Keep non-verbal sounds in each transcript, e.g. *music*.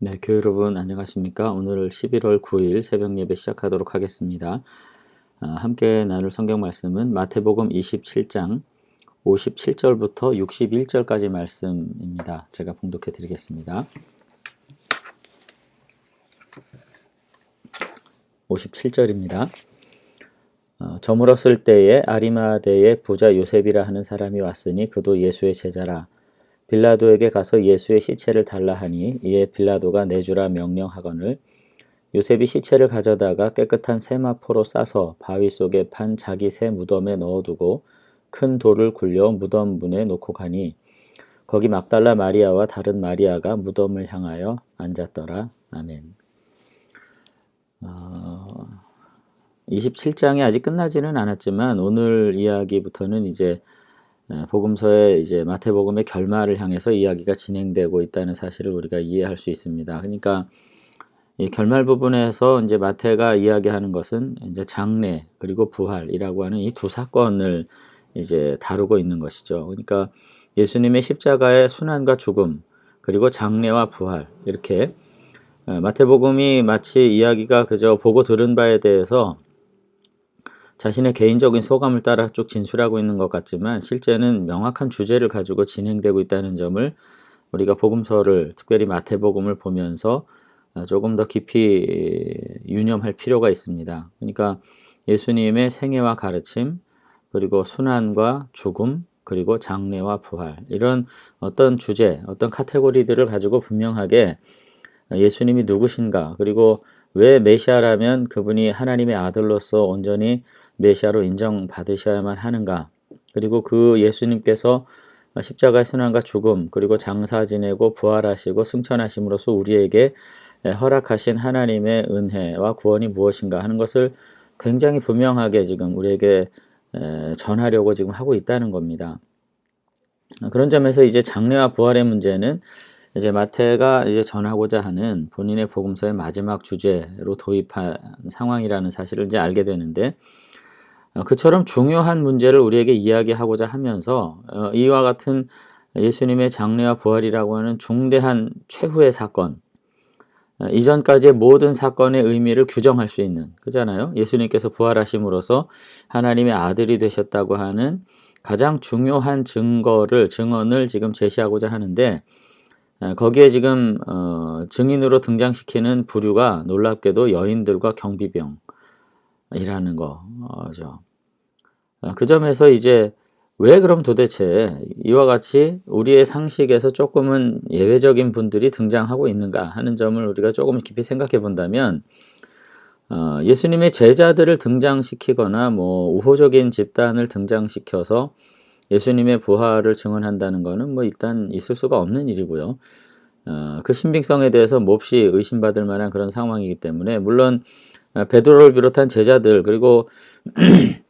네, 교회 여러분 안녕하십니까? 오늘 11월 9일 새벽 예배 시작하도록 하겠습니다. 아, 함께 나눌 성경 말씀은 마태복음 27장 57절부터 61절까지 말씀입니다. 제가 봉독해 드리겠습니다. 57절입니다. 어, 저물었을 때에 아리마대의 부자 요셉이라 하는 사람이 왔으니 그도 예수의 제자라. 빌라도에게 가서 예수의 시체를 달라 하니 이에 빌라도가 내주라 명령하거늘 요셉이 시체를 가져다가 깨끗한 세마포로 싸서 바위 속에 판 자기 새 무덤에 넣어두고 큰 돌을 굴려 무덤 문에 놓고 가니 거기 막달라 마리아와 다른 마리아가 무덤을 향하여 앉았더라. 아멘. 어, 27장이 아직 끝나지는 않았지만 오늘 이야기부터는 이제 네, 복음서의 이제 마태복음의 결말을 향해서 이야기가 진행되고 있다는 사실을 우리가 이해할 수 있습니다. 그러니까 이 결말 부분에서 이제 마태가 이야기하는 것은 이제 장례 그리고 부활이라고 하는 이 두 사건을 이제 다루고 있는 것이죠. 그러니까 예수님의 십자가의 순환과 죽음 그리고 장례와 부활 이렇게 어, 마태복음이 마치 이야기가 그저 보고 들은 바에 대해서 자신의 개인적인 소감을 따라 쭉 진술하고 있는 것 같지만 실제는 명확한 주제를 가지고 진행되고 있다는 점을 우리가 복음서를 특별히 마태복음을 보면서 어, 조금 더 깊이 유념할 필요가 있습니다. 그러니까 예수님의 생애와 가르침, 그리고 순환과 죽음, 그리고 장례와 부활 이런 어떤 주제, 어떤 카테고리들을 가지고 분명하게 예수님이 누구신가, 그리고 왜 메시아라면 그분이 하나님의 아들로서 온전히 메시아로 인정받으셔야만 하는가? 그리고 그 예수님께서 십자가의 순환과 죽음, 그리고 장사 지내고 부활하시고 승천하심으로써 우리에게 허락하신 하나님의 은혜와 구원이 무엇인가 하는 것을 굉장히 분명하게 지금 우리에게 전하려고 지금 하고 있다는 겁니다. 그런 점에서 이제 장례와 부활의 문제는 이제 마태가 이제 전하고자 하는 본인의 복음서의 마지막 주제로 도입한 상황이라는 사실을 이제 알게 되는데 어, 그처럼 중요한 문제를 우리에게 이야기하고자 하면서 어, 이와 같은 예수님의 장례와 부활이라고 하는 중대한 최후의 사건, 어, 이전까지의 모든 사건의 의미를 규정할 수 있는 그잖아요. 예수님께서 부활하심으로써 하나님의 아들이 되셨다고 하는 가장 중요한 증거를 증언을 지금 제시하고자 하는데 거기에 지금 증인으로 등장시키는 부류가 놀랍게도 여인들과 경비병 이라는 거죠. 아, 그 점에서 이제 왜 그럼 도대체 이와 같이 우리의 상식에서 조금은 예외적인 분들이 등장하고 있는가 하는 점을 우리가 조금 깊이 생각해 본다면 어, 예수님의 제자들을 등장시키거나 뭐 우호적인 집단을 등장시켜서 예수님의 부활을 증언한다는 것은 뭐 일단 있을 수가 없는 일이고요. 어, 그 신빙성에 대해서 몹시 의심받을 만한 그런 상황이기 때문에 물론 아, 베드로를 비롯한 제자들 그리고 *clears throat*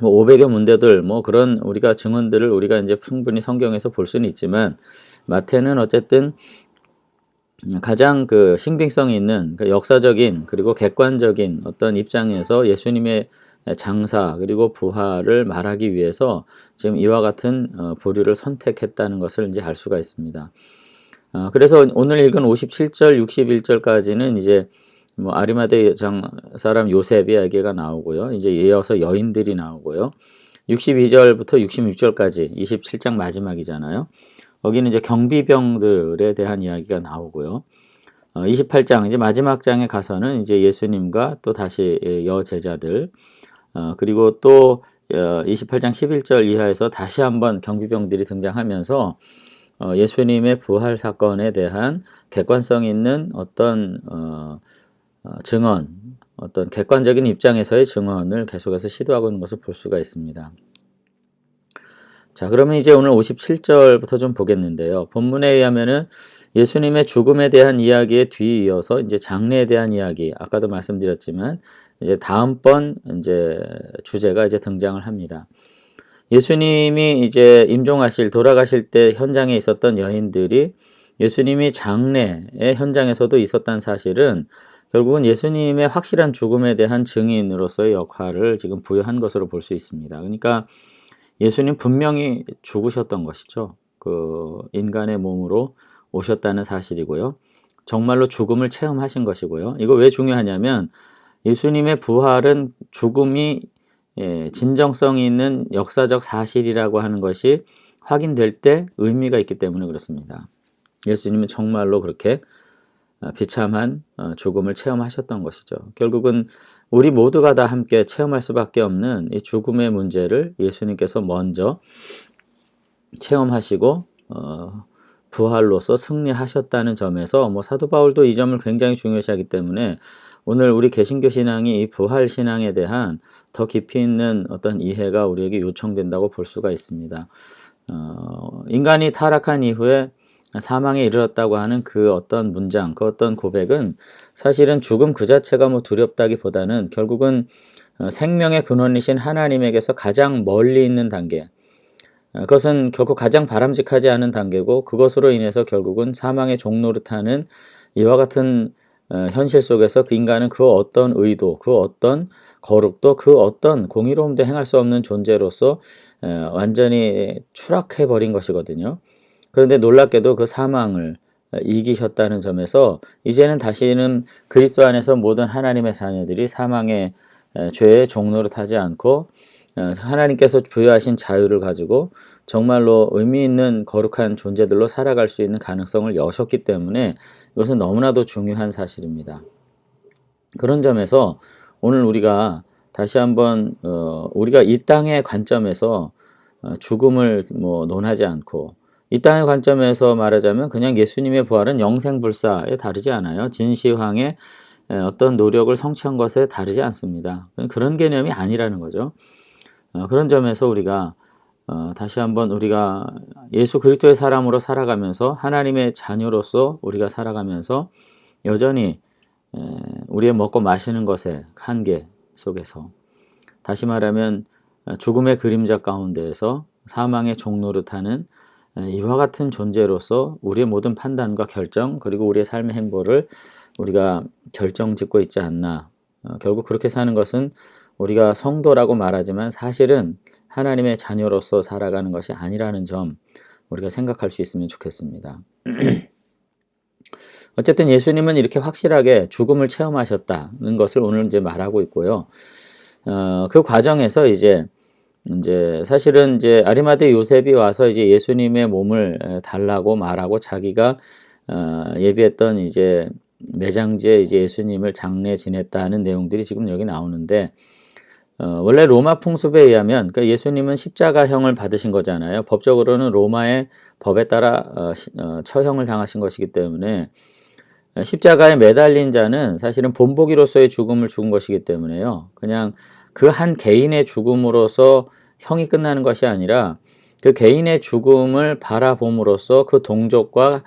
뭐 500여 문제들 뭐 그런 우리가 증언들을 우리가 이제 충분히 성경에서 볼 수는 있지만 마태는 어쨌든 가장 그 신빙성이 있는 그 역사적인 그리고 객관적인 어떤 입장에서 예수님의 장사 그리고 부활을 말하기 위해서 지금 이와 같은 어, 부류를 선택했다는 것을 이제 알 수가 있습니다. 어, 그래서 오늘 읽은 57절, 61절까지는 이제 뭐 아리마대 장 사람 요셉 이야기가 나오고요. 이제 이어서 여인들이 나오고요. 62절부터 66절까지 27장 마지막이잖아요. 거기는 이제 경비병들에 대한 이야기가 나오고요. 어, 28장 이제 마지막 장에 가서는 이제 예수님과 또 다시 여 제자들 어, 그리고 또 어, 28장 11절 이하에서 다시 한번 경비병들이 등장하면서 어, 예수님의 부활 사건에 대한 객관성 있는 어떤 어, 어, 증언, 어떤 객관적인 입장에서의 증언을 계속해서 시도하고 있는 것을 볼 수가 있습니다. 자, 그러면 이제 오늘 57절부터 좀 보겠는데요. 본문에 의하면은 예수님의 죽음에 대한 이야기에 뒤이어서 이제 장례에 대한 이야기, 아까도 말씀드렸지만 이제 다음번 이제 주제가 이제 등장을 합니다. 예수님이 이제 임종하실 돌아가실 때 현장에 있었던 여인들이 예수님이 장례의 현장에서도 있었다는 사실은 결국은 예수님의 확실한 죽음에 대한 증인으로서의 역할을 지금 부여한 것으로 볼 수 있습니다. 그러니까 예수님 분명히 죽으셨던 것이죠. 그 인간의 몸으로 오셨다는 사실이고요. 정말로 죽음을 체험하신 것이고요. 이거 왜 중요하냐면 예수님의 부활은 죽음이 예, 진정성이 있는 역사적 사실이라고 하는 것이 확인될 때 의미가 있기 때문에 그렇습니다. 예수님은 정말로 그렇게 어, 비참한 어, 죽음을 체험하셨던 것이죠. 결국은 우리 모두가 다 함께 체험할 수밖에 없는 이 죽음의 문제를 예수님께서 먼저 체험하시고 어, 부활로서 승리하셨다는 점에서 뭐 사도 바울도 이 점을 굉장히 중요시하기 때문에 오늘 우리 개신교 신앙이 이 부활 신앙에 대한 더 깊이 있는 어떤 이해가 우리에게 요청된다고 볼 수가 있습니다. 어, 인간이 타락한 이후에 사망에 이르렀다고 하는 그 어떤 문장, 그 어떤 고백은 사실은 죽음 그 자체가 뭐 두렵다기보다는 결국은 어, 생명의 근원이신 하나님에게서 가장 멀리 있는 단계, 어, 그것은 결국 가장 바람직하지 않은 단계고 그것으로 인해서 결국은 사망의 종노릇하는 이와 같은 어, 현실 속에서 그 인간은 그 어떤 의도, 그 어떤 거룩도, 그 어떤 공의로움도 행할 수 없는 존재로서 완전히 추락해 버린 것이거든요. 그런데 놀랍게도 그 사망을 이기셨다는 점에서 이제는 다시는 그리스도 안에서 모든 하나님의 자녀들이 사망의 죄의 종로를 타지 않고 어, 하나님께서 부여하신 자유를 가지고 정말로 의미 있는 거룩한 존재들로 살아갈 수 있는 가능성을 여셨기 때문에 이것은 너무나도 중요한 사실입니다. 그런 점에서 오늘 우리가 다시 한번 어, 우리가 이 땅의 관점에서 어, 죽음을 뭐 논하지 않고 이 땅의 관점에서 말하자면 그냥 예수님의 부활은 영생불사에 다르지 않아요. 진시황의 어떤 노력을 성취한 것에 다르지 않습니다. 그런 개념이 아니라는 거죠. 어, 그런 점에서 우리가 어, 다시 한번 우리가 예수 그리스도의 사람으로 살아가면서 하나님의 자녀로서 우리가 살아가면서 여전히 우리의 먹고 마시는 것의 한계 속에서 다시 말하면 죽음의 그림자 가운데에서 사망의 종로를 타는 이와 같은 존재로서 우리의 모든 판단과 결정 그리고 우리의 삶의 행보를 우리가 결정 짓고 있지 않나. 어, 결국 그렇게 사는 것은 우리가 성도라고 말하지만 사실은 하나님의 자녀로서 살아가는 것이 아니라는 점 우리가 생각할 수 있으면 좋겠습니다. *clears throat* 어쨌든 예수님은 이렇게 확실하게 죽음을 체험하셨다는 것을 오늘 이제 말하고 있고요. 어, 그 과정에서 이제 이제 사실은 이제 아리마대 요셉이 와서 이제 예수님의 몸을 달라고 말하고 자기가 어, 예비했던 이제 매장지에 이제 예수님을 장례 지냈다는 내용들이 지금 여기 나오는데 어, 원래 로마 풍습에 의하면 그러니까 예수님은 십자가형을 받으신 거잖아요. 법적으로는 로마의 법에 따라 어, 시, 어, 처형을 당하신 것이기 때문에 십자가에 매달린 자는 사실은 본보기로서의 죽음을 죽은 것이기 때문에요. 그냥 그 한 개인의 죽음으로서 형이 끝나는 것이 아니라 그 개인의 죽음을 바라봄으로써 그 동족과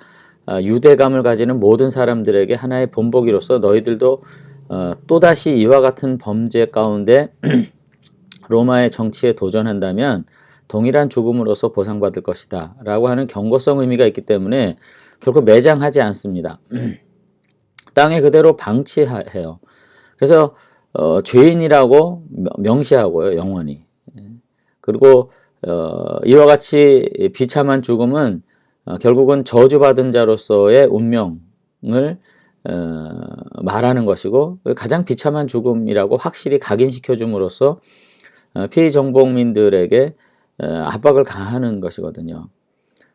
아, 유대감을 가지는 모든 사람들에게 하나의 본보기로서 너희들도 어, 또다시 이와 같은 범죄 가운데 *clears throat* 로마의 정치에 도전한다면 동일한 죽음으로서 보상받을 것이다 라고 하는 경고성 의미가 있기 때문에 결코 매장하지 않습니다. *clears throat* 땅에 그대로 방치해요. 그래서 어, 죄인이라고 명시하고요, 영원히. 예. 그리고 어, 이와 같이 비참한 죽음은 어, 결국은 저주받은 자로서의 운명을 어, 말하는 것이고 가장 비참한 죽음이라고 확실히 각인시켜 줌으로써 어, 피해 정복민들에게 어, 압박을 가하는 것이거든요.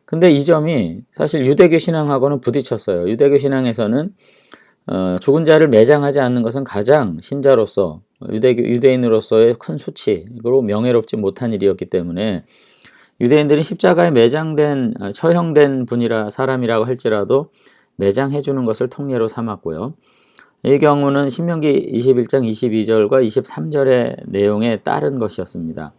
근데 이 점이 사실 유대교 신앙하고는 부딪혔어요. 유대교 신앙에서는 어, 죽은 자를 매장하지 않는 것은 가장 신자로서 유대 유대인으로서의 큰 수치 그리고 명예롭지 못한 일이었기 때문에 유대인들이 십자가에 매장된 어, 처형된 분이라 사람이라고 할지라도 매장해 주는 것을 통례로 삼았고요. 이 경우는 신명기 21장 22절과 23절의 내용에 따른 것이었습니다.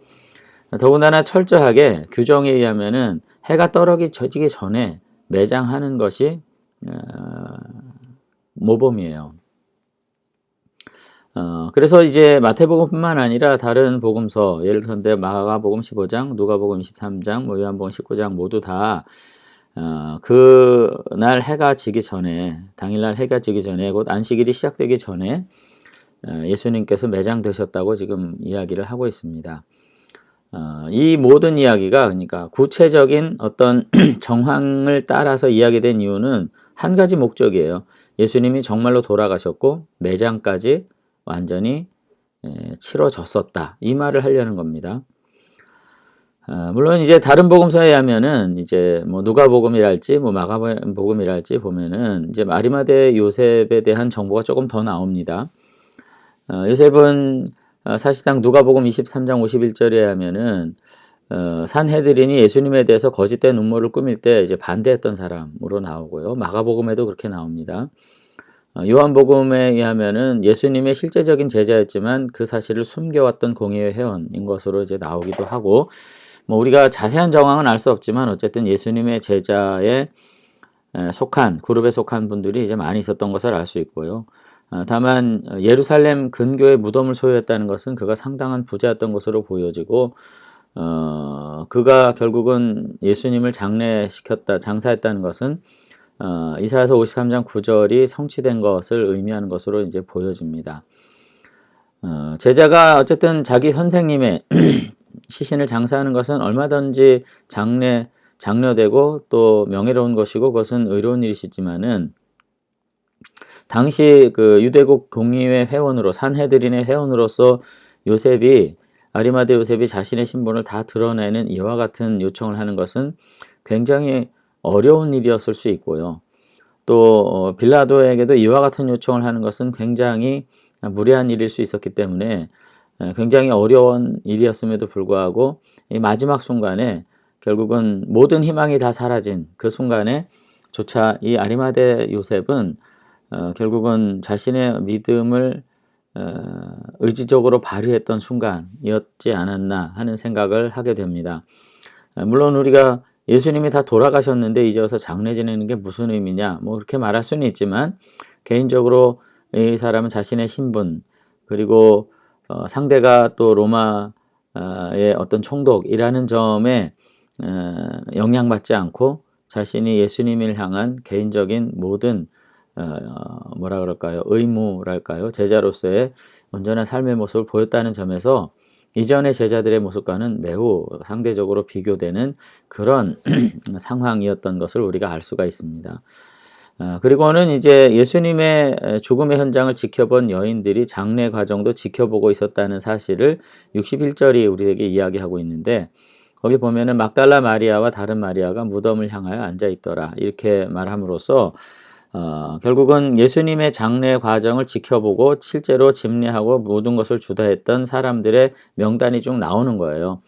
더군다나 철저하게 규정에 의하면은 해가 떨어기 져지기 전에 매장하는 것이 어, 모범이에요. 어, 그래서 이제 마태복음뿐만 아니라 다른 복음서, 예를 들어 마가복음 15장, 누가복음 23장, 뭐 요한복음 19장 모두 다 어, 그날 해가 지기 전에, 당일날 해가 지기 전에, 곧 안식일이 시작되기 전에 어, 예수님께서 매장되셨다고 지금 이야기를 하고 있습니다. 어, 이 모든 이야기가 그러니까 구체적인 어떤 *clears throat* 정황을 따라서 이야기된 이유는 한 가지 목적이에요. 예수님이 정말로 돌아가셨고 매장까지 완전히 에, 치러졌었다. 이 말을 하려는 겁니다. 아, 물론 이제 다른 복음서에 하면은 이제 뭐 누가복음이랄지 뭐 마가복음이랄지 보면은 이제 마리마대 요셉에 대한 정보가 조금 더 나옵니다. 어, 요셉은 어, 사실상 누가복음 23장 51절에 하면은 어, 산헤드린이 예수님에 대해서 거짓된 음모를 꾸밀 때 이제 반대했던 사람으로 나오고요. 마가복음에도 그렇게 나옵니다. 어, 요한복음에 의하면은 예수님의 실제적인 제자였지만 그 사실을 숨겨왔던 공의회 회원인 것으로 이제 나오기도 하고 뭐 우리가 자세한 정황은 알 수 없지만 어쨌든 예수님의 제자에 속한 그룹에 속한 분들이 이제 많이 있었던 것을 알 수 있고요. 아, 다만 예루살렘 근교에 무덤을 소유했다는 것은 그가 상당한 부자였던 것으로 보여지고 어, 그가 결국은 예수님을 장례시켰다 장사했다는 것은 어, 이사야서 53장 9절이 성취된 것을 의미하는 것으로 이제 보여집니다. 어, 제자가 어쨌든 자기 선생님의 *clears throat* 시신을 장사하는 것은 얼마든지 장례 장려되고 또 명예로운 것이고 그것은 의로운 일이시지만은 당시 그 유대국 공의회 회원으로 산헤드린의 회원으로서 요셉이 아리마데 요셉이 자신의 신분을 다 드러내는 이와 같은 요청을 하는 것은 굉장히 어려운 일이었을 수 있고요. 또 어, 빌라도에게도 이와 같은 요청을 하는 것은 굉장히 무례한 일일 수 있었기 때문에 굉장히 어려운 일이었음에도 불구하고 이 마지막 순간에 결국은 모든 희망이 다 사라진 그 순간에 조차 이 아리마대 요셉은 어, 결국은 자신의 믿음을 어, 의지적으로 발휘했던 순간이었지 않았나 하는 생각을 하게 됩니다. 어, 물론 우리가 예수님이 다 돌아가셨는데 이제 와서 장례 지내는 게 무슨 의미냐 뭐 그렇게 말할 수는 있지만 개인적으로 이 사람은 자신의 신분 그리고 어, 상대가 또 로마의 어떤 총독이라는 점에 어, 영향받지 않고 자신이 예수님을 향한 개인적인 모든 어, 뭐라 그럴까요? 의무랄까요? 제자로서의 온전한 삶의 모습을 보였다는 점에서 이전의 제자들의 모습과는 매우 상대적으로 비교되는 그런 *clears throat* 상황이었던 것을 우리가 알 수가 있습니다. 어, 그리고는 이제 예수님의 죽음의 현장을 지켜본 여인들이 장례 과정도 지켜보고 있었다는 사실을 61절이 우리에게 이야기하고 있는데 거기 보면은 막달라 마리아와 다른 마리아가 무덤을 향하여 앉아 있더라 이렇게 말함으로써 어, 결국은 예수님의 장례 과정을 지켜보고 실제로 집례하고 모든 것을 주도했던 사람들의 명단이 쭉 나오는 거예요.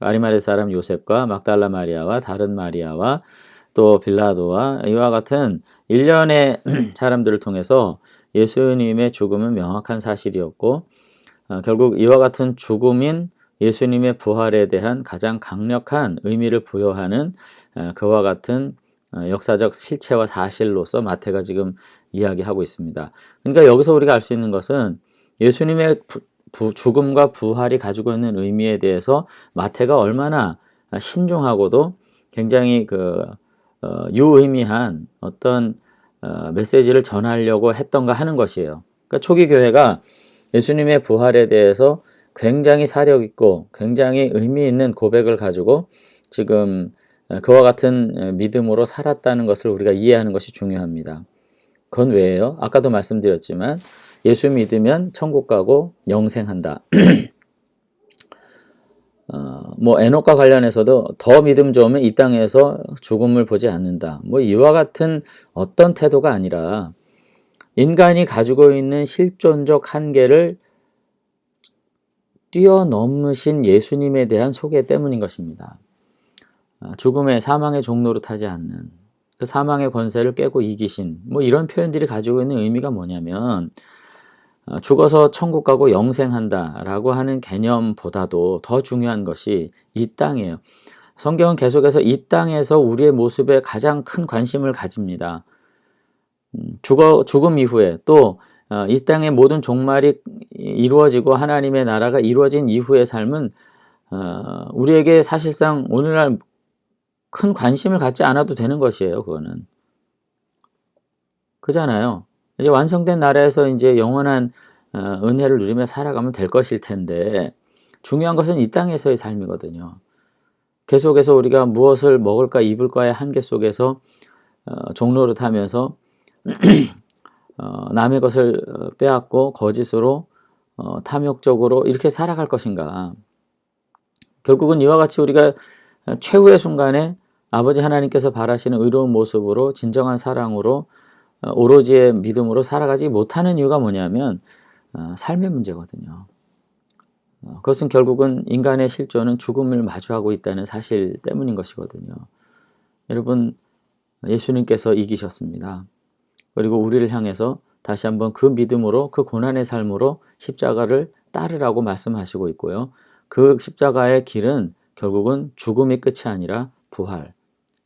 아리마레 사람 요셉과 막달라 마리아와 다른 마리아와 또 빌라도와 이와 같은 일련의 *clears throat* 사람들을 통해서 예수님의 죽음은 명확한 사실이었고 어, 결국 이와 같은 죽음인 예수님의 부활에 대한 가장 강력한 의미를 부여하는 어, 그와 같은 어, 역사적 실체와 사실로서 마태가 지금 이야기하고 있습니다. 그러니까 여기서 우리가 알 수 있는 것은 예수님의 부, 부, 죽음과 부활이 가지고 있는 의미에 대해서 마태가 얼마나 신중하고도 굉장히 그 어, 유의미한 어떤 어, 메시지를 전하려고 했던가 하는 것이에요. 그러니까 초기 교회가 예수님의 부활에 대해서 굉장히 사력 있고 굉장히 의미 있는 고백을 가지고 지금 어, 그와 같은 어, 믿음으로 살았다는 것을 우리가 이해하는 것이 중요합니다. 그건 왜예요? 아까도 말씀드렸지만 예수 믿으면 천국 가고 영생한다. *clears throat* 어, 뭐 에녹과 관련해서도 더 믿음 좋으면 이 땅에서 죽음을 보지 않는다. 뭐 이와 같은 어떤 태도가 아니라 인간이 가지고 있는 실존적 한계를 뛰어넘으신 예수님에 대한 소개 때문인 것입니다. 아, 죽음의 사망의 종로로 타지 않는 그 사망의 권세를 깨고 이기신 뭐 이런 표현들이 가지고 있는 의미가 뭐냐면 어, 죽어서 천국 가고 영생한다라고 하는 개념보다도 더 중요한 것이 이 땅이에요. 성경은 계속해서 이 땅에서 우리의 모습에 가장 큰 관심을 가집니다. 음, 죽어, 죽음 이후에 또이 어, 땅의 모든 종말이 이루어지고 하나님의 나라가 이루어진 이후의 삶은 어, 우리에게 사실상 오늘날 큰 관심을 갖지 않아도 되는 것이에요. 그거는 그잖아요. 이제 완성된 나라에서 이제 영원한 어, 은혜를 누리며 살아가면 될 것일 텐데 중요한 것은 이 땅에서의 삶이거든요. 계속해서 우리가 무엇을 먹을까 입을까의 한계 속에서 어, 종로를 타면서 *clears throat* 어, 남의 것을 어, 빼앗고 거짓으로 어, 탐욕적으로 이렇게 살아갈 것인가? 결국은 이와 같이 우리가 최후의 순간에 아버지 하나님께서 바라시는 의로운 모습으로 진정한 사랑으로 어, 오로지의 믿음으로 살아가지 못하는 이유가 뭐냐면 어, 삶의 문제거든요. 어, 그것은 결국은 인간의 실존은 죽음을 마주하고 있다는 사실 때문인 것이거든요. 여러분, 예수님께서 이기셨습니다. 그리고 우리를 향해서 다시 한번 그 믿음으로 그 고난의 삶으로 십자가를 따르라고 말씀하시고 있고요. 그 십자가의 길은 결국은 죽음이 끝이 아니라 부활,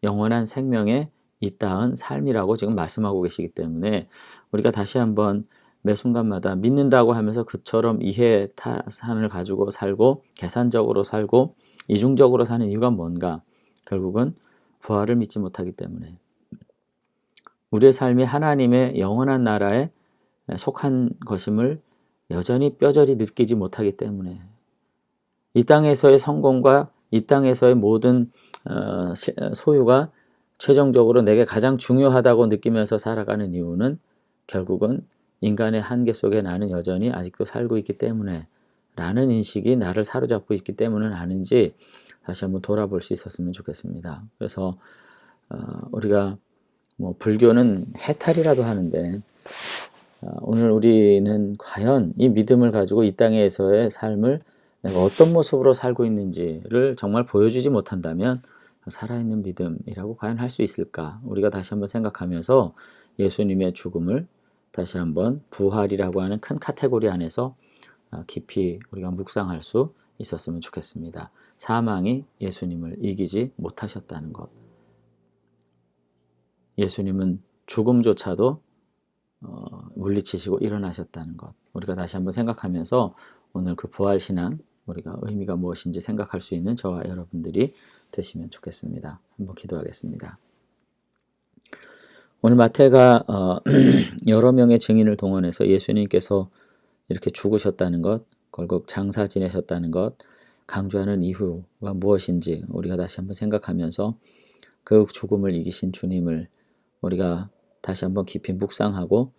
영원한 생명의 있다은 삶이라고 지금 말씀하고 계시기 때문에 우리가 다시 한번 매 순간마다 믿는다고 하면서 그처럼 이해 타산을 가지고 살고 계산적으로 살고 이중적으로 사는 이유가 뭔가? 결국은 부활을 믿지 못하기 때문에 우리의 삶이 하나님의 영원한 나라에 속한 것임을 여전히 뼈저리 느끼지 못하기 때문에 이 땅에서의 성공과 이 땅에서의 모든 어, 소유가 최종적으로 내게 가장 중요하다고 느끼면서 살아가는 이유는 결국은 인간의 한계 속에 나는 여전히 아직도 살고 있기 때문에 라는 인식이 나를 사로잡고 있기 때문은 아닌지 다시 한번 돌아볼 수 있었으면 좋겠습니다. 그래서 어, 우리가 뭐 불교는 해탈이라도 하는데 어, 오늘 우리는 과연 이 믿음을 가지고 이 땅에서의 삶을 내가 어떤 모습으로 살고 있는지를 정말 보여주지 못한다면 살아있는 믿음이라고 과연 할 수 있을까? 우리가 다시 한번 생각하면서 예수님의 죽음을 다시 한번 부활이라고 하는 큰 카테고리 안에서 어, 깊이 우리가 묵상할 수 있었으면 좋겠습니다. 사망이 예수님을 이기지 못하셨다는 것. 예수님은 죽음조차도 어, 물리치시고 일어나셨다는 것. 우리가 다시 한번 생각하면서 오늘 그 부활 신앙 우리가 의미가 무엇인지 생각할 수 있는 저와 여러분들이 되시면 좋겠습니다. 한번 기도하겠습니다. 오늘 마태가 어, *clears throat* 여러 명의 증인을 동원해서 예수님께서 이렇게 죽으셨다는 것, 결국 장사 지내셨다는 것, 강조하는 이유가 무엇인지 우리가 다시 한번 생각하면서 그 죽음을 이기신 주님을 우리가 다시 한번 깊이 묵상하고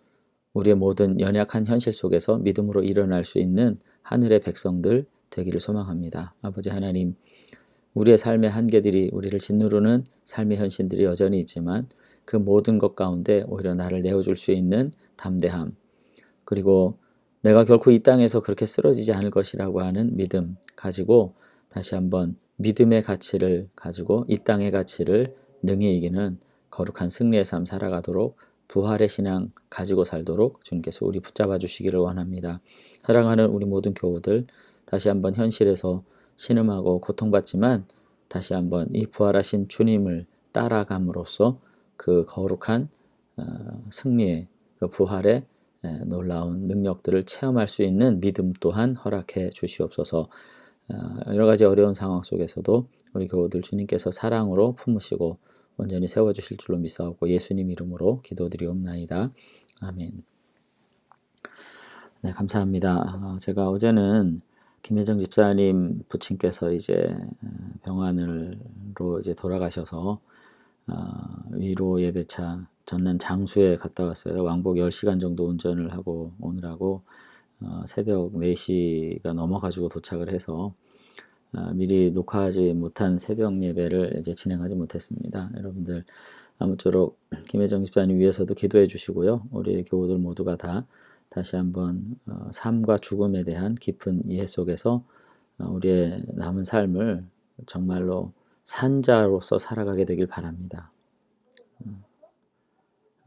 우리의 모든 연약한 현실 속에서 믿음으로 일어날 수 있는 하늘의 백성들 되기를 소망합니다. 아버지 하나님, 우리의 삶의 한계들이 우리를 짓누르는 삶의 현실들이 여전히 있지만 그 모든 것 가운데 오히려 나를 내어줄 수 있는 담대함, 그리고 내가 결코 이 땅에서 그렇게 쓰러지지 않을 것이라고 하는 믿음 가지고 다시 한번 믿음의 가치를 가지고 이 땅의 가치를 능히 이기는 거룩한 승리의 삶 살아가도록 부활의 신앙 가지고 살도록 주님께서 우리 붙잡아 주시기를 원합니다. 사랑하는 우리 모든 교우들 다시 한번 현실에서 신음하고 고통받지만 다시 한번 이 부활하신 주님을 따라감으로써 그 거룩한 어, 승리의 그 부활의 놀라운 능력들을 체험할 수 있는 믿음 또한 허락해 주시옵소서. 어, 여러 가지 어려운 상황 속에서도 우리 교우들 주님께서 사랑으로 품으시고 온전히 세워주실 줄로 믿사옵고 예수님 이름으로 기도드리옵나이다. 아멘. 네, 감사합니다. 어, 제가 어제는 김혜정 집사님 부친께서 이제 병원으로 이제 돌아가셔서 어, 위로 예배차 전남 장수에 갔다 왔어요. 왕복 10시간 정도 운전을 하고 오느라고 어, 새벽 4시가 넘어가지고 도착을 해서 어, 미리 녹화하지 못한 새벽 예배를 이제 진행하지 못했습니다. 여러분들 아무쪼록 김혜정 집사님 위해서도 기도해 주시고요. 우리 교우들 모두가 다 다시 한번 어, 삶과 죽음에 대한 깊은 이해 속에서 어, 우리의 남은 삶을 정말로 산자로서 살아가게 되길 바랍니다.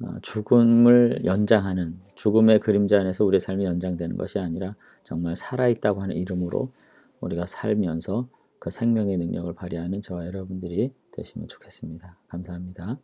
어, 죽음을 연장하는 죽음의 그림자 안에서 우리의 삶이 연장되는 것이 아니라 정말 살아있다고 하는 이름으로 우리가 살면서 그 생명의 능력을 발휘하는 저와 여러분들이 되시면 좋겠습니다. 감사합니다.